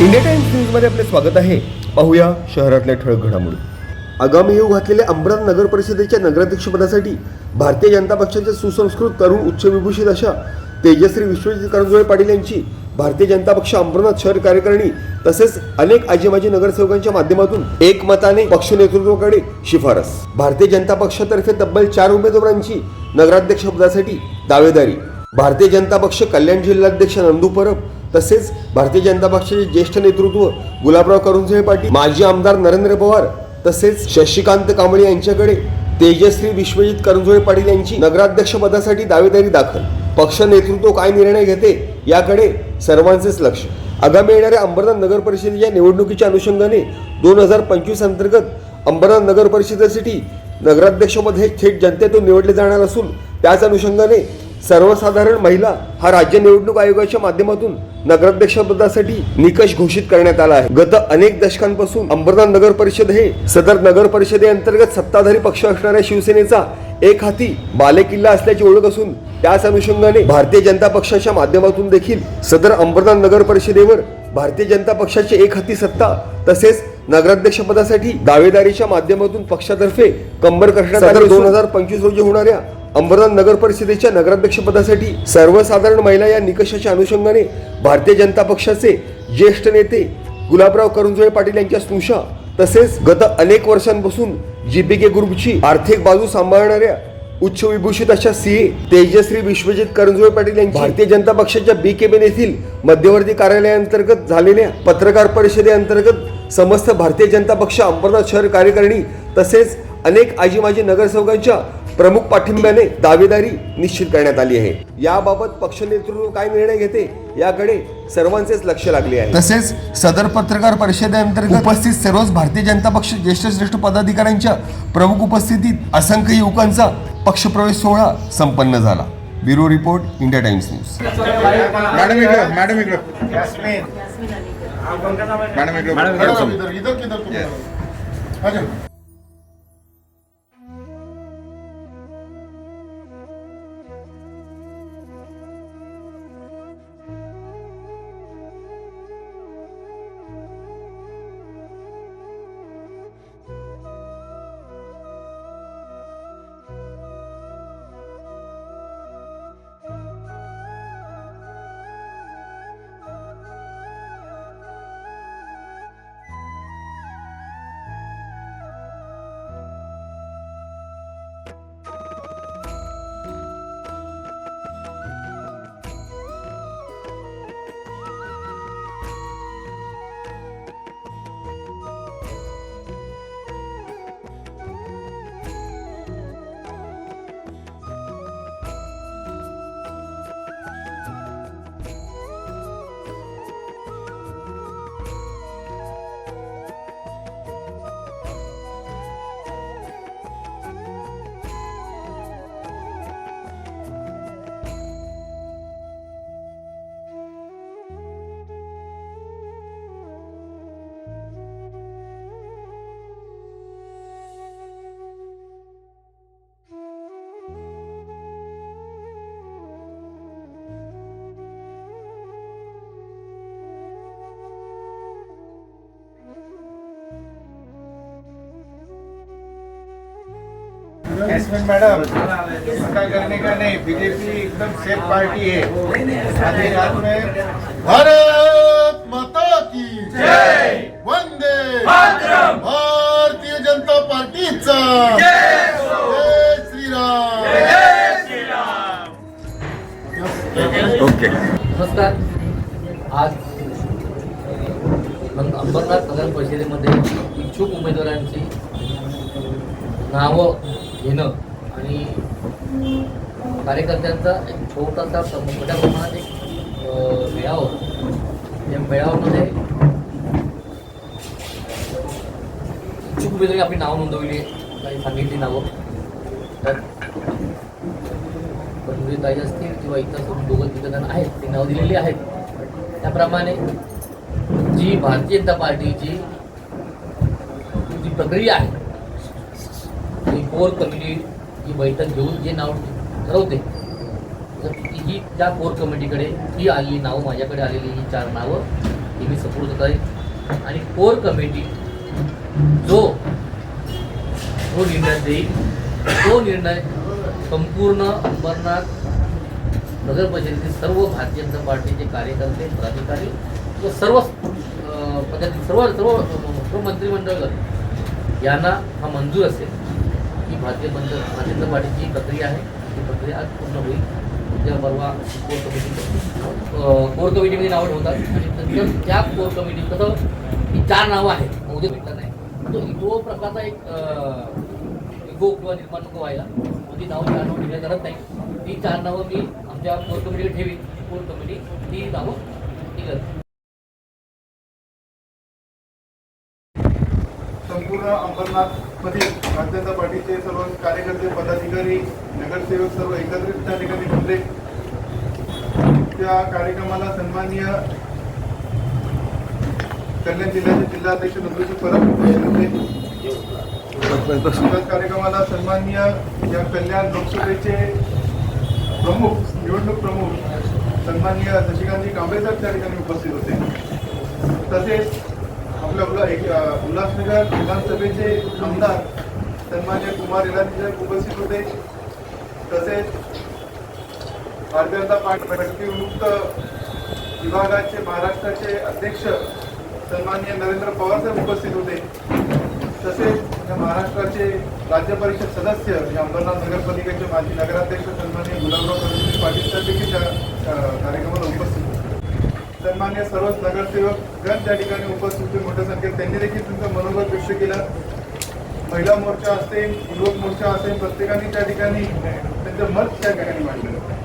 India times न्यूजमध्ये आपले स्वागत आहे. पाहूया शहरातल्या ठळक घडामोडी. आगामी येऊ घातलेल्या अंबरनाथ नगर परिषदेच्या नगराध्यक्षपदासाठी भारतीय जनता पक्षाचे सुसंस्कृत तरुण उच्चविभूषित अशा तेजश्री विश्वजित करंजोळे पाटील यांची भारतीय जनता पक्ष अंबरनाथ शहर कार्यकारिणी तसेच अनेक आजीमाजी नगरसेवकांच्या माध्यमातून एकमताने पक्ष नेतृत्वाकडे शिफारस. भारतीय जनता पक्षातर्फे तब्बल चार उमेदवारांची नगराध्यक्षपदासाठी दावेदारी. भारतीय जनता पक्ष कल्याण जिल्हाध्यक्ष नंदू परब तसेच भारतीय जनता पक्षाचे ज्येष्ठ नेतृत्व गुलाबराव करुणझळे पाटील माजी आमदार नरेंद्र पवार तसेच शशिकांत कांबळे यांच्याकडे तेजश्री विश्वजित करंजोळे पाटील यांची नगराध्यक्ष पदासाठी दावेदारी दाखल. पक्ष नेतृत्व काय निर्णय घेते याकडे सर्वांचेच लक्ष. आगामी येणाऱ्या अंबरनाथ नगर परिषदेच्या निवडणुकीच्या अनुषंगाने दोन हजार पंचवीस अंतर्गत अंबरनाथ नगर परिषदेसाठी नगराध्यक्षपद हे थेट जनतेतून निवडले जाणार असून त्याच अनुषंगाने सर्वसाधारण महिला हा राज्य निवडणूक आयोगाच्या माध्यमातून नगराध्यक्षपदासाठी निकष घोषित करण्यात आला आहे. गत अनेक दशकांपासून अंबरनाथ नगर परिषद हे सदर नगर परिषदेअंतर्गत सत्ताधारी पक्ष असणाऱ्या शिवसेनेचा एक हाती बालेकिल्ला असल्याची ओळख असून त्याच अनुषंगाने भारतीय जनता पक्षाच्या माध्यमातून देखील सदर अंबरनाथ नगर परिषदेवर भारतीय जनता पक्षाची एक हाती सत्ता तसेच नगराध्यक्षपदासाठी दावेदारीच्या माध्यमातून पक्षातर्फे कंबर करण्यात दोन हजार पंचवीस रोजी होणाऱ्या अंबरनाथ नगर परिषदेच्या नगराध्यक्षपदासाठी सर्वसाधारण महिला या निकषाच्या अनुषंगाने भारतीय जनता पक्षाचे ज्येष्ठ नेते गुलाबराव करुणजोळे पाटील यांच्या स्नुषा तसेच गत अनेक वर्षांपासून जीबीके ग्रुपची आर्थिक बाजू सांभाळणाऱ्या उच्च विभूषित अशा सीए तेजश्री विश्वजित करंजोळे पाटील यांची भारतीय जनता पक्षाच्या बी केबिन येथील मध्यवर्ती कार्यालयाअंतर्गत झालेल्या पत्रकार परिषदेअंतर्गत समस्त भारतीय जनता पक्ष अंबरनाथ शहर कार्यकारिणी तसेच अनेक आजी माजी नगरसेवकांच्या प्रमुख पाठिंब्याने दावेदारी निश्चित करण्यात आली आहे. याबाबत पक्ष नेतृत्व काय निर्णय घेते याकडे सर्वांचेच लक्ष लागले आहे. तसेच सदर पत्रकार परिषदेअंतर्गत उपस्थित सर्वच भारतीय जनता पक्ष ज्येष्ठ श्रेष्ठ पदाधिकाऱ्यांच्या प्रमुख उपस्थितीत असंख्य युवकांचा पक्षप्रवेश सोहळा संपन्न झाला. Bureau report India Times news. Madam इकडं मॅडम इकडं. मॅडम इकडं. मैडम इधर इधर किधर तुम मैडम इसका करने का नहीं बीजेपी एकदम सेफ पार्टी है। आधी रात में भारत माता की जय। वंदे भारतीय जनता पार्टीचा जय श्रीराम। ओके नमस्कार. आज अंबरनाथ नगर परिषदेमध्ये इच्छुक उमेदवारांची नावं घेणं आणि कार्यकर्त्यांचा एक छोटासा मोठ्या प्रमाणात एक अ, मेळावा होता. या मेळाव्यामध्ये इच्छुक उमेदवारी आपली नावं नोंदवली काही सांगितली नावं तर ताई असतील किंवा इतर करून दोघं तिथं जण आहेत ती नावं दिलेली आहेत त्याप्रमाणे जी भारतीय जनता पार्टीची जी प्रक्रिया आहे कोर कमिटी ही बैठक घेऊन जे नाव ठरवते. तर ही त्या कोर कमिटीकडे ही आलेली नावं माझ्याकडे आलेली ही चार नावं ही मी सपोर्ट करत आहे आणि कोर कमिटी जो जो निर्णय देईल तो निर्णय संपूर्ण अंबरनाथ नगर परिषदेतील सर्व भारतीय जनता पार्टीचे कार्यकर्ते पदाधिकारी व सर्व अं, सर्व सर्व सर्व मंत्रिमंडळ यांना हा मंजूर असेल. ही भारतीय मंत्र प्रक्रिया आहे. ती प्रक्रिया आज पूर्ण होईल. उद्या परवा कोर कमिटी कोर कमिटीमध्ये नावं ठेवतात. आणि नंतर त्या कोर कमिटी कसं ही चार नावं आहेत. उद्या भेटलं नाही. तो तो प्रकारचा एक इको किंवा निर्माण नको व्हायला ती नावं चार नावं ठेवल्या करत नाही. ती चार नावं मी आमच्या कोर कमिटीकडे ठेवी कोर कमिटी ती नावं डिक्लेअर संपूर्ण अंबरनाथ मध्ये भारतीय जनता पार्टीचे सर्व कार्यकर्ते पदाधिकारी नगरसेवक सर्व एकत्रित त्या ठिकाणी जमले त्या कार्यक्रमाला सन्माननीय कल्याण जिल्ह्याचे जिल्हाध्यक्ष नंदुजी परब होते. कार्यक्रमाला सन्माननीय या कल्याण लोकसभेचे प्रमुख निवडणूक प्रमुख सन्माननीय शशिकांतजी कांबळे साहेब त्या ठिकाणी उपस्थित होते. तसेच आपल्या उल्हा एक, उल्हासनगर विधानसभेचे आमदार सन्मान्य कुमार इलानी उपस्थित होते. तसेच भारतीय जनता पार्टी व्यक्तिमुक्त विभागाचे महाराष्ट्राचे अध्यक्ष सन्मान्य नरेंद्र पवार साहेब उपस्थित होते. तसेच या महाराष्ट्राचे राज्य परिषद सदस्य या अंबरनाथ नगरपालिकेचे माजी नगराध्यक्ष सन्मान्य गुलाबराव पाटील साहेब देखील त्या कार्यक्रमाला उपस्थित सन्मान्य सर्वच नगरसेवक गण त्या ठिकाणी उपस्थित होते. मोठ्या संख्येत त्यांनी देखील तुमचं मनोबल व्यक्त केलं. महिला मोर्चा असेल युवक मोर्चा असेल प्रत्येकाने त्या ठिकाणी त्यांचं मत त्या ठिकाणी मांडलं.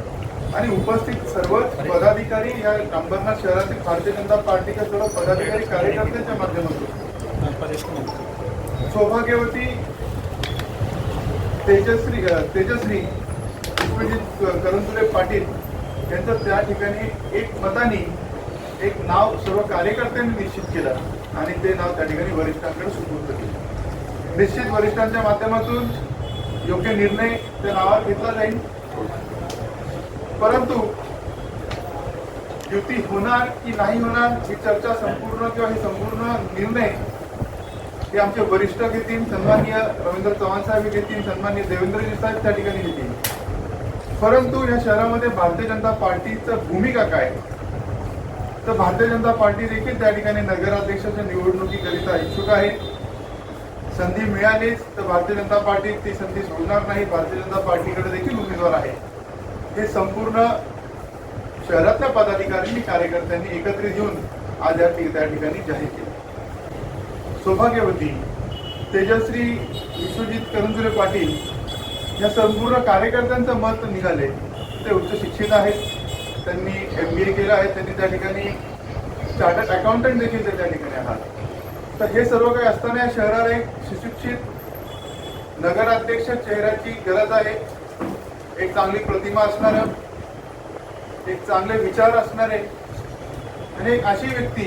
आणि उपस्थित सर्वच पदाधिकारी या अंबरनाथ शहरातील भारतीय जनता पार्टीच्या सर्व पदाधिकारी कार्यकर्त्यांच्या माध्यमातून. सौभाग्यवती तेजश्री तेजश्री विश्वजित करंजुले पाटील यांचं त्या ठिकाणी एक मताने एक नाव सर्व कार्यकर्त्यांनी निश्चित केलं आणि ते नाव त्या ठिकाणी वरिष्ठांकडे सुपूर्द केलं. निश्चित वरिष्ठांच्या माध्यमातून योग्य निर्णय त्या नावावर घेतला जाईल. परंतु युती होणार की नाही होणार ही चर्चा संपूर्ण किंवा हे संपूर्ण निर्णय हे आमचे वरिष्ठ घेतील सन्माननीय रवींद्र चव्हाण साहेब घेतील सन्माननीय देवेंद्रजी साहेब त्या ठिकाणी घेतील. परंतु या शहरामध्ये भारतीय जनता पार्टीचं भूमिका काय? तर भारतीय जनता पार्टी देखील त्या ठिकाणी नगराध्यक्षाच्या निवडणुकीकरिता इच्छुक आहे. संधी मिळालीच तर भारतीय जनता पार्टी ती संधी सोडणार नाही. भारतीय जनता पार्टीकडे देखील उमेदवार आहे. हे संपूर्ण शहरातल्या पदाधिकाऱ्यांनी कार्यकर्त्यांनी एकत्रित येऊन आज या त्या ठिकाणी जाहीर केले. सौभाग्यवती तेजश्री विश्वजित करंजुरे पाटील या संपूर्ण कार्यकर्त्यांचं मत निघाले. ते उच्च शिक्षित आहेत. त्यांनी एम बी ए केलं आहे त्यांनी त्या ठिकाणी चार्टर्ड अकाउंटंट देखील ते त्या ठिकाणी आहात. तर हे सर्व काही असताना या शहराला एक सुशिक्षित नगराध्यक्ष चेहऱ्याची गरज आहे. एक चांगली प्रतिमा असणारं एक चांगले विचार असणारे आणि एक अशी व्यक्ती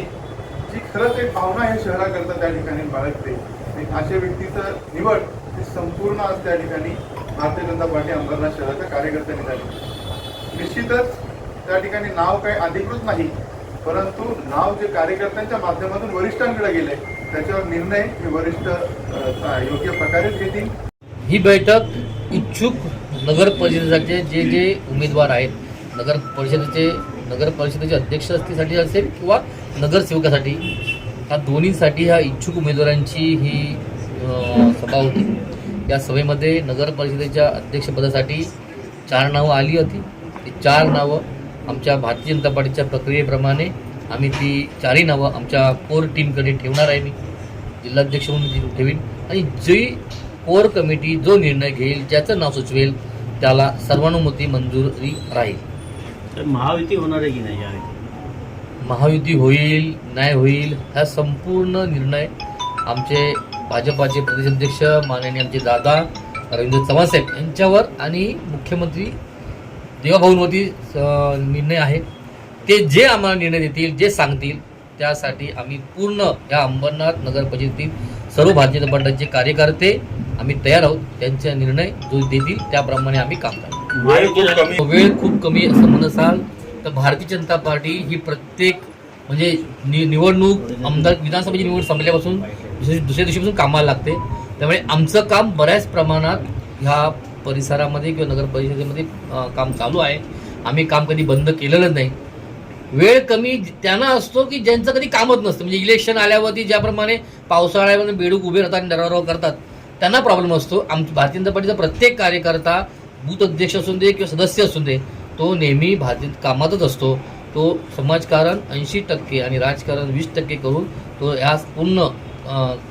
जी खरंच एक भावना हे शहराकरता त्या ठिकाणी बाळगते. एक अशा व्यक्तीचं निवड हे संपूर्ण आज त्या ठिकाणी भारतीय जनता पार्टी अंबरनाथ शहराच्या कार्यकर्त्यांनी झाली. निश्चितच त्या ठिकाणी नाव काही अधिकृत नाही परंतु नाव जे कार्यकर्त्यांच्या माध्यमातून वरिष्ठांकडे गेले त्याच्यावर निर्णय हे वरिष्ठ योग्य प्रकारेच घेतील. ही बैठक इच्छुक नगर परिषदेचे जे जे उमेदवार आहेत नगर परिषदेचे नगर परिषदेचे अध्यक्ष असतीसाठी असेल किंवा नगरसेवकासाठी ह्या दोन्हीसाठी ह्या इच्छुक उमेदवारांची ही सभा होती. या सभेमध्ये नगर परिषदेच्या अध्यक्षपदासाठी चार नावं आली होती. ती चार नावं आमच्या भारतीय जनता पार्टीच्या प्रक्रियेप्रमाणे आम्ही ती चारही नावं आमच्या कोर टीमकडे ठेवणार आहे मी. जिल्हाध्यक्ष म्हणून ती ठेवीन. आणि जी कोर कमिटी जो निर्णय घेईल ज्याचं नाव सुचवेल त्याला सर्वानुमती मंजुरी राहील. तर महायुती होणार आहे की नाही महायुती होईल नाही होईल हा संपूर्ण निर्णय आमचे भाजपाचे प्रदेशाध्यक्ष माननीय आमचे दादा रवींद्र चव्हाण साहेब यांच्यावर आणि मुख्यमंत्री देवाभाऊंवरती निर्णय आहे ते जे आम्हाला निर्णय देतील जे सांगतील त्यासाठी आम्ही पूर्ण या अंबरनाथ नगर परिषदेतील सर्व भारतीय जनता पार्टीचे कार्यकर्ते आम्ही तयार आहोत. त्यांचा निर्णय जो देतील त्याप्रमाणे आम्ही काम करू महायुती वेळ खूप कमी. असं म्हणत असाल तर भारतीय जनता पार्टी ही प्रत्येक म्हणजे नि निवडणूक आमदार विधानसभेची निवड संपल्यापासून दुसऱ्या दिवशीपासून कामाला लागते. त्यामुळे आमचं काम बऱ्याच प्रमाणात ह्या परिसरामध्ये किंवा नगर परिषदेमध्ये काम चालू आहे. आम्ही काम कधी बंद केलेलं नाही. वेळ कमी त्यांना असतो की ज्यांचं कधी कामच नसतं. म्हणजे इलेक्शन आल्यावरती ज्याप्रमाणे पावसाळ्यामध्ये बेडूक उभे राहतात आणि दरवाराव करतात त्यांना प्रॉब्लेम असतो. आमची भारतीय जनता पार्टीचा प्रत्येक कार्यकर्ता बूथ अध्यक्ष असून दे किंवा सदस्य असून दे तो नेहमी भारतीय कामातच असतो. तो समाजकारण ऐंशी टक्के आणि राजकारण वीस टक्के करून तो या पूर्ण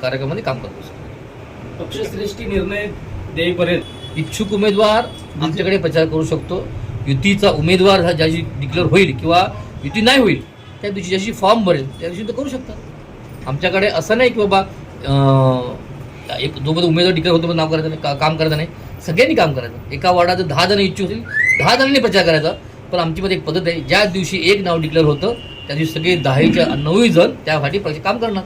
कार्यक्रमामध्ये काम करत असतो. पक्षश्रेष्ठी निर्णय देईपर्यंत इच्छुक उमेदवार आमच्याकडे प्रचार करू शकतो. युतीचा उमेदवार हा ज्याची डिक्लेअर होईल किंवा युती नाही होईल त्या दिवशी ज्याशी फॉर्म भरेल त्या दिवशी तो करू शकतात. आमच्याकडे असं नाही की बाबा एक जोपर्यंत उमेदवार डिक्लेअर होतो पण नाव करायचं नाही का- काम करायचं नाही. सगळ्यांनी काम करायचं. एका वार्डात दहा जण इच्छुक असतील दहा जणांनी प्रचार करायचा. पण आमची मध्ये एक पद्धत आहे ज्या दिवशी एक नाव डिक्लेअर होतं त्या दिवशी सगळे दहाच्या नऊही जण त्यासाठी काम करणार.